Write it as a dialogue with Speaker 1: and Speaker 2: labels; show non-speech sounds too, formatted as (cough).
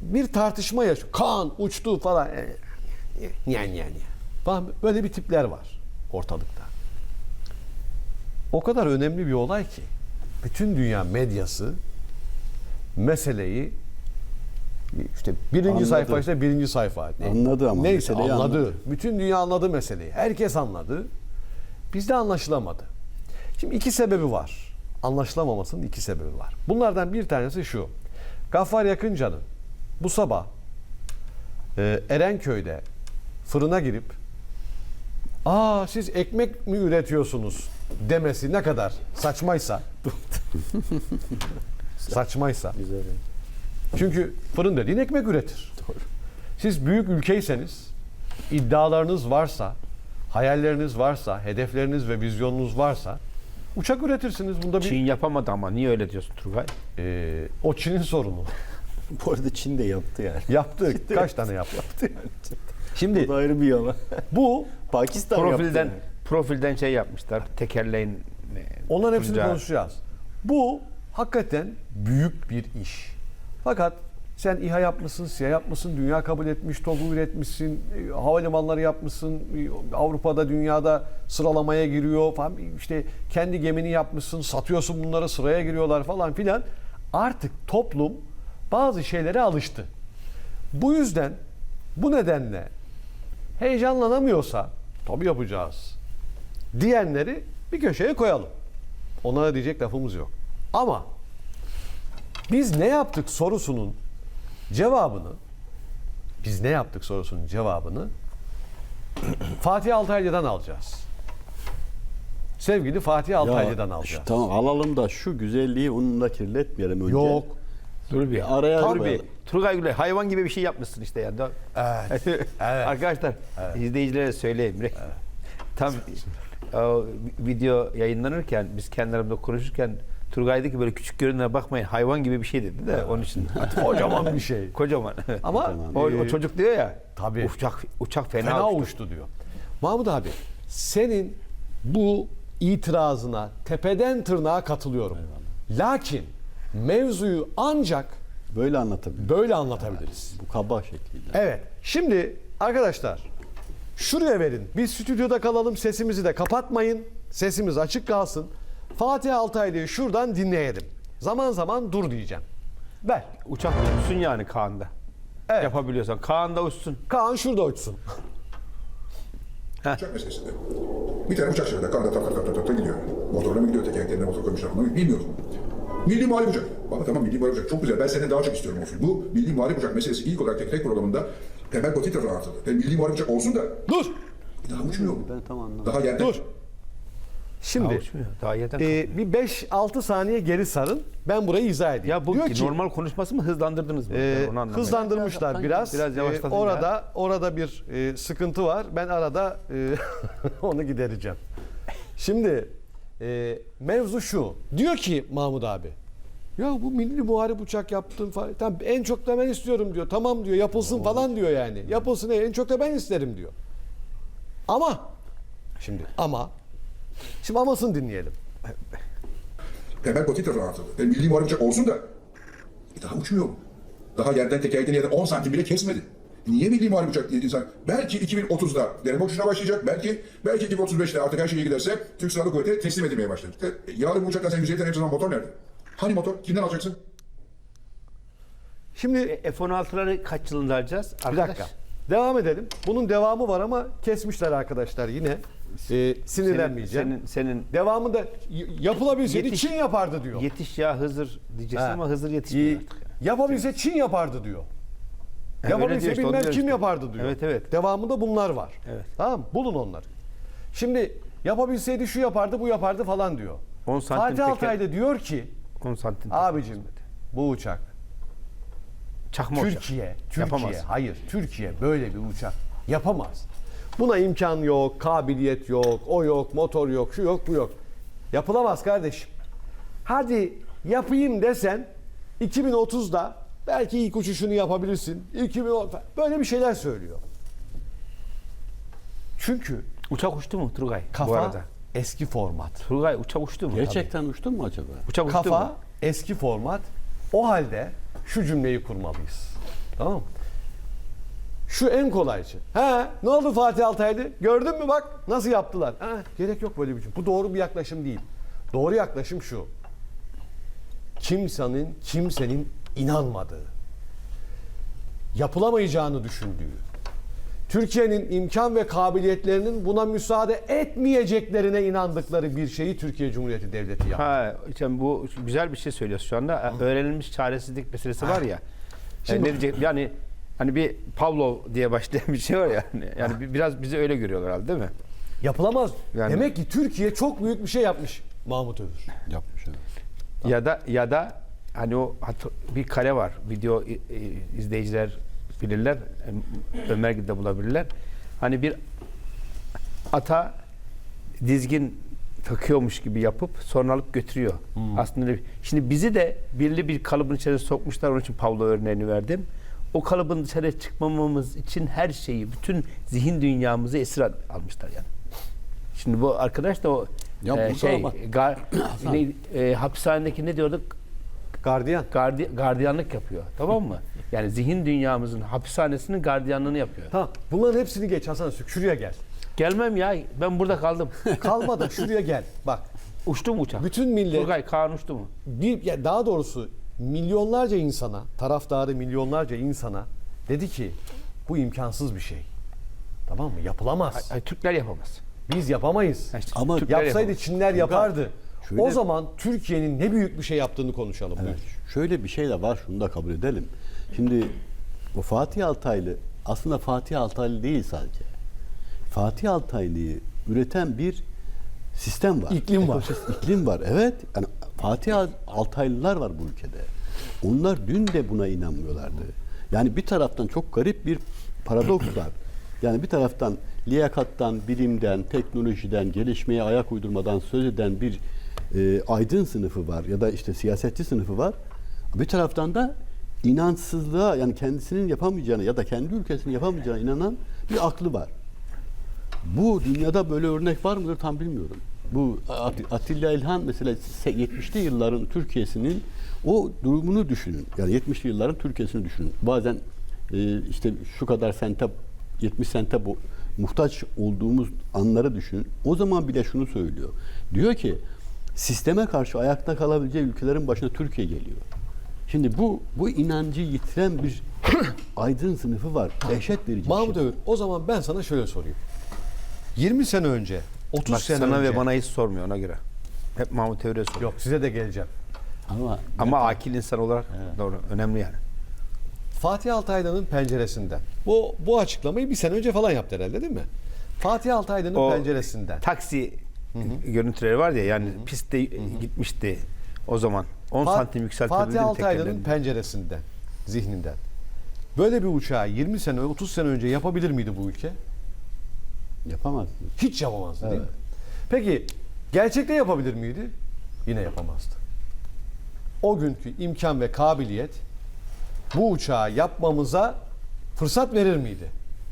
Speaker 1: bir tartışma yaş. Kaan uçtu falan. E, Niye niye niye. Falan böyle bir tipler var ortalıkta. O kadar önemli bir olay ki bütün dünya medyası meseleyi işte birinci
Speaker 2: Anladı.
Speaker 1: sayfa işte birinci sayfa. Ne-
Speaker 2: Anladı ama
Speaker 1: Neyse anladı.
Speaker 2: anladı.
Speaker 1: Bütün dünya anladı meseleyi. Herkes anladı. Bizde anlaşılamadı. Şimdi iki sebebi var. Anlaşılamamasının iki sebebi var. Bunlardan bir tanesi şu. Gaffar Yakıncan'ın bu sabah e, Erenköy'de fırına girip aa siz ekmek mi üretiyorsunuz demesi ne kadar saçmaysa (laughs) saçmaysa
Speaker 2: Güzel.
Speaker 1: çünkü fırın dediğin ekmek üretir. Siz büyük ülkeyseniz, iddialarınız varsa, hayalleriniz varsa, hedefleriniz ve vizyonunuz varsa uçak üretirsiniz. Bunda bir
Speaker 3: Çin yapamadı ama niye öyle diyorsun Turgay?
Speaker 1: Ee, o Çin'in sorunu.
Speaker 2: Bu arada Çin de yaptı yani.
Speaker 1: Yaptı.
Speaker 2: Ciddi
Speaker 1: Kaç tane yaptı?
Speaker 2: yaptı yani.
Speaker 1: Şimdi
Speaker 2: Bu ayrı bir yalan.
Speaker 1: bu (laughs)
Speaker 2: Pakistan
Speaker 3: Profilden
Speaker 2: yaptı.
Speaker 3: profilden şey yapmışlar. Tekerleğin e,
Speaker 1: onların hepsini
Speaker 3: tutuncağı.
Speaker 1: konuşacağız. Bu hakikaten büyük bir iş. Fakat sen İHA yapmışsın, SİHA yapmışsın, dünya kabul etmiş, TOG'u üretmişsin, e, havalimanları yapmışsın, e, Avrupa'da, dünyada sıralamaya giriyor falan. İşte kendi gemini yapmışsın, satıyorsun bunları sıraya giriyorlar falan filan. Artık toplum bazı şeylere alıştı. Bu yüzden, bu nedenle heyecanlanamıyorsa tabii yapacağız diyenleri bir köşeye koyalım. Onlara diyecek lafımız yok. Ama biz ne yaptık sorusunun cevabını biz ne yaptık sorusunun cevabını (clears throat) Fatih Altaylı'dan alacağız. Sevgili Fatih Altaylı'dan alacağız.
Speaker 2: şu- tamam alalım da şu güzelliği onunla kirletmeyelim önce.
Speaker 1: Yok.
Speaker 3: Dur bir.
Speaker 2: Araya
Speaker 3: Dur bir. Turgay Gülay hayvan gibi bir şey yapmışsın işte ya.
Speaker 1: Evet. (laughs) evet.
Speaker 3: Arkadaşlar izleyicilere söyleyeyim. Tam o video yayınlanırken biz kendi aramızda konuşurken Turgay dedi ki böyle küçük görünene bakmayın hayvan gibi bir şey dedi de onun için. (laughs)
Speaker 1: Kocaman bir şey. (laughs)
Speaker 3: Kocaman.
Speaker 1: Ama
Speaker 3: o, o çocuk diyor ya.
Speaker 1: tabii.
Speaker 3: Uçak uçak fena,
Speaker 1: fena
Speaker 3: uçtu.
Speaker 1: uçtu diyor. Mahmut abi senin bu itirazına tepeden tırnağa katılıyorum. Lakin mevzuyu ancak
Speaker 2: Böyle anlatabilir.
Speaker 1: böyle anlatabiliriz.
Speaker 2: Bu kaba şekliyle.
Speaker 1: Evet. Şimdi arkadaşlar şuraya verin. Biz stüdyoda kalalım. Sesimizi de kapatmayın. Sesimiz açık kalsın. Fatih Altaylı'yı şuradan dinleyelim. Zaman zaman dur diyeceğim. Ver.
Speaker 3: Uçak uçsun yani Kaan'da.
Speaker 1: Evet.
Speaker 3: Yapabiliyorsan. Kaan'da uçsun.
Speaker 1: Kaan şurada uçsun.
Speaker 4: Uçak meselesinde. Bir tane uçak şöyle karda tak tak tak tak gidiyor. Motorla mı gidiyor tekerleklerine motor koymuşlar bunu bilmiyorum. Milli Muharip Uçak. Bana tamam Milli Muharip Uçak çok güzel. Ben senden daha çok istiyorum olsun. Bu Milli Muharip Uçak meselesi ilk olarak tek tek programında temel politik tarafı anlatıldı. Ve Milli Muharip Uçak olsun da
Speaker 1: Dur.
Speaker 4: bir daha uçmuyor mu?
Speaker 2: Ben tam anlamadım.
Speaker 4: Daha yerden.
Speaker 1: Dur.
Speaker 3: Daha
Speaker 1: Şimdi
Speaker 3: uçmuyor. Daha yerden
Speaker 1: e, bir 5-6 saniye geri sarın. Ben burayı izah edeyim.
Speaker 3: Ya bu
Speaker 1: Diyor ki,
Speaker 3: normal konuşması mı hızlandırdınız mı?
Speaker 1: e,
Speaker 3: Ben onu anlamadım.
Speaker 1: hızlandırmışlar biraz.
Speaker 3: Biraz
Speaker 1: E,
Speaker 3: yavaşlatınca.
Speaker 1: orada orada bir e, sıkıntı var. Ben arada e, (laughs) onu gidereceğim. Şimdi e, mevzu şu. Diyor ki Mahmut abi. Ya bu milli muharip uçak yaptın falan. Tamam, en çok da ben istiyorum diyor. Tamam diyor yapılsın falan diyor yani. Yapılsın en çok da ben isterim diyor. Ama şimdi ama şimdi amasını dinleyelim.
Speaker 4: Temel tarafı anlatıldı. Ve Milli Muharip Uçak olsun da bir daha uçmuyor mu? Daha yerden tekerleğini yerden 10 santim bile kesmedi. Niye Milli Muharip Uçak diye insan? Belki 2030'da deneme uçuşuna başlayacak. Belki belki 2035'te artık her şey iyi giderse Türk Silahlı Kuvveti teslim edilmeye başlar. E, yarın bu uçaktan sen 150 tane yapacağın motor nerede? Hani motor? Kimden alacaksın?
Speaker 1: Şimdi
Speaker 3: E, F-16'ları kaç yılında alacağız?
Speaker 1: Bir dakika. Devam edelim. Bunun devamı var ama kesmişler arkadaşlar yine. Ee, sinirlenmeyeceğim.
Speaker 3: Senin, senin
Speaker 1: Devamı da yapılabilseydi
Speaker 3: Yetiş-
Speaker 1: Çin yapardı diyor.
Speaker 3: yetiş ya Hızır diyeceksin
Speaker 1: Ha.
Speaker 3: ama Hızır yetişmiyor artık.
Speaker 1: Yapabilse Çin yapardı diyor. Yapabilse
Speaker 3: işte,
Speaker 1: bilmem kim
Speaker 3: işte.
Speaker 1: yapardı diyor.
Speaker 3: Evet, evet.
Speaker 1: Devamında bunlar var.
Speaker 3: Evet.
Speaker 1: Tamam? Bulun onları. Şimdi yapabilseydi şu yapardı bu yapardı falan diyor.
Speaker 3: 10 santim
Speaker 1: Fatih
Speaker 3: teker-
Speaker 1: Altaylı diyor ki
Speaker 3: 10 santim.
Speaker 1: abicim bu uçak
Speaker 3: Çakma uçak.
Speaker 1: Türkiye, Türkiye,
Speaker 3: Yapamaz.
Speaker 1: hayır Türkiye böyle bir uçak yapamaz. Buna imkan yok, kabiliyet yok, o yok, motor yok, şu yok, bu yok. Yapılamaz kardeşim. Hadi yapayım desen 2030'da belki ilk uçuşunu yapabilirsin. 2010 böyle bir şeyler söylüyor. Çünkü
Speaker 3: Uçak uçtu mu Turgay? Bu
Speaker 1: kafa
Speaker 3: arada.
Speaker 1: eski format.
Speaker 3: Turgay uçak uçtu mu?
Speaker 2: Gerçekten uçtun mu acaba?
Speaker 3: Uçak uçtu
Speaker 1: Kafa
Speaker 3: mu?
Speaker 1: eski format. O halde şu cümleyi kurmalıyız. Tamam mı? Şu en kolaycı. He, ne oldu Fatih Altaylı? Gördün mü bak nasıl yaptılar? Ha, gerek yok böyle bir şey. Bu doğru bir yaklaşım değil. Doğru yaklaşım şu. Kimsenin kimsenin inanmadığı, yapılamayacağını düşündüğü, Türkiye'nin imkan ve kabiliyetlerinin buna müsaade etmeyeceklerine inandıkları bir şeyi Türkiye Cumhuriyeti Devleti yaptı.
Speaker 3: Ha, işte bu güzel bir şey söylüyorsun şu anda. Öğrenilmiş çaresizlik meselesi var ya.
Speaker 1: Şimdi-
Speaker 3: ne diyecek? Yani hani bir Pavlov diye başlayan bir şey var ya. hani Yani bir- biraz bizi öyle görüyorlar herhalde değil mi?
Speaker 1: Yapılamaz.
Speaker 3: Yani-
Speaker 1: Demek ki Türkiye çok büyük bir şey yapmış Mahmut Övür.
Speaker 2: Yapmış evet.
Speaker 3: Ya da ya da hani o bir kare var. Video izleyiciler bilirler. Ö- Ömer gibi de bulabilirler. Hani bir ata dizgin takıyormuş gibi yapıp sonra alıp götürüyor. Aslında öyle- şimdi bizi de belli bir kalıbın içerisine sokmuşlar. Onun için Pavlo örneğini verdim. O kalıbın dışarı çıkmamamız için her şeyi, bütün zihin dünyamızı esir al- almışlar yani. Şimdi bu arkadaş da o
Speaker 2: Ya
Speaker 3: e, şey
Speaker 2: ama-
Speaker 3: gar, (clears throat) ne, e, hapishanedeki ne diyorduk?
Speaker 1: Gardiyan.
Speaker 3: Gardi, gardiyanlık yapıyor. Tamam mı? (laughs) Yani zihin dünyamızın hapishanesinin gardiyanlığını yapıyor.
Speaker 1: Tamam. Bunların hepsini geç Hasan Sük. Şuraya gel.
Speaker 3: Gelmem ya. Ben burada kaldım. (laughs)
Speaker 1: Kalma da şuraya gel. Bak.
Speaker 3: Uçtu mu uçak?
Speaker 1: Bütün millet
Speaker 3: Turgay Kaan uçtu mu?
Speaker 1: bir ya daha doğrusu milyonlarca insana, taraftarı milyonlarca insana dedi ki bu imkansız bir şey. Tamam mı? Yapılamaz.
Speaker 3: Ay, Türkler yapamaz.
Speaker 1: Biz yapamayız.
Speaker 3: İşte
Speaker 2: Ama
Speaker 3: Türkler
Speaker 1: Yapsaydı
Speaker 3: yapamaz.
Speaker 1: Çinler yapardı.
Speaker 2: Şöyle-
Speaker 1: O zaman Türkiye'nin ne büyük bir şey yaptığını konuşalım.
Speaker 2: Evet.
Speaker 1: Buyur.
Speaker 2: Şöyle bir şey de var, şunu da kabul edelim. Şimdi o Fatih Altaylı aslında Fatih Altaylı değil sadece. Fatih Altaylı'yı üreten bir sistem var.
Speaker 1: İklim var. (laughs)
Speaker 2: İklim var. Evet. Yani Fatih Al- Altaylılar var bu ülkede. Onlar dün de buna inanmıyorlardı. Yani bir taraftan çok garip bir paradoks var. Yani bir taraftan liyakattan, bilimden, teknolojiden, gelişmeye ayak uydurmadan söz eden bir e, aydın sınıfı var ya da işte siyasetçi sınıfı var. Bir taraftan da inançsızlığa yani kendisinin yapamayacağını ya da kendi ülkesinin yapamayacağına inanan bir aklı var. Bu dünyada böyle örnek var mıdır tam bilmiyorum. Bu At- Atilla İlhan mesela se- 70'li yılların Türkiye'sinin o durumunu düşünün. Yani 70'li yılların Türkiye'sini düşünün. Bazen e, işte şu kadar sente 70 sente bu- muhtaç olduğumuz anları düşünün. O zaman bile şunu söylüyor. Diyor ki sisteme karşı ayakta kalabileceği ülkelerin başına Türkiye geliyor. Şimdi bu bu inancı yitiren bir (coughs) aydın sınıfı var. Dehşet verici. bir
Speaker 1: Mahmut
Speaker 2: şey.
Speaker 1: Övür, o zaman ben sana şöyle sorayım. 20 sene önce, 30
Speaker 3: Bak
Speaker 1: sene
Speaker 3: sana
Speaker 1: önce.
Speaker 3: ve bana hiç sormuyor ona göre. Hep Mahmut Evre soruyor.
Speaker 1: Yok size de geleceğim.
Speaker 2: Ama
Speaker 3: Ama akil insan olarak doğru. Önemli yani.
Speaker 1: Fatih Altaylı'nın penceresinden. Bu bu açıklamayı bir sene önce falan yaptı herhalde değil mi? Fatih Altaylı'nın penceresinden.
Speaker 3: Taksi görüntüleri var ya yani pistte gitmişti o zaman. 10
Speaker 1: Fa-
Speaker 3: santim yükseltebildi
Speaker 1: Fatih Altaylı'nın penceresinden, zihninden. Böyle bir uçağı 20 sene, 30 sene önce yapabilir miydi bu ülke?
Speaker 2: yapamazsın.
Speaker 1: Hiç yapamazdı değil mi?
Speaker 2: Evet.
Speaker 1: Peki gerçekte yapabilir miydi? Yine yapamazdı. O günkü imkan ve kabiliyet bu uçağı yapmamıza fırsat verir miydi?